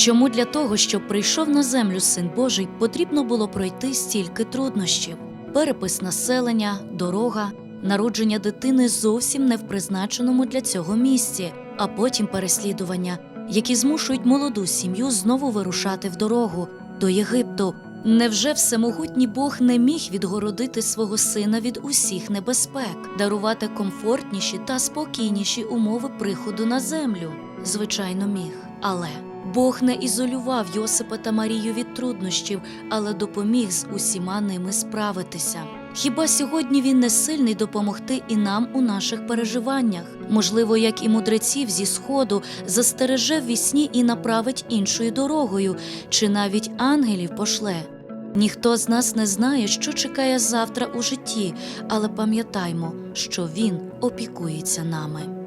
Чому для того, щоб прийшов на землю син Божий, потрібно було пройти стільки труднощів: перепис населення, дорога, народження дитини зовсім не в призначеному для цього місці, а потім переслідування, які змушують молоду сім'ю знову вирушати в дорогу до Єгипту. Невже всемогутній Бог не міг відгородити свого сина від усіх небезпек, дарувати комфортніші та спокійніші умови приходу на землю? Звичайно, міг. Але Бог не ізолював Йосипа та Марію від труднощів, але допоміг з усіма ними справитися. Хіба сьогодні він не сильний допомогти і нам у наших переживаннях? Можливо, як і мудреців зі сходу, застереже в вісні і направить іншою дорогою, чи навіть ангелів пошле. Ніхто з нас не знає, що чекає завтра у житті, але пам'ятаймо, що він опікується нами.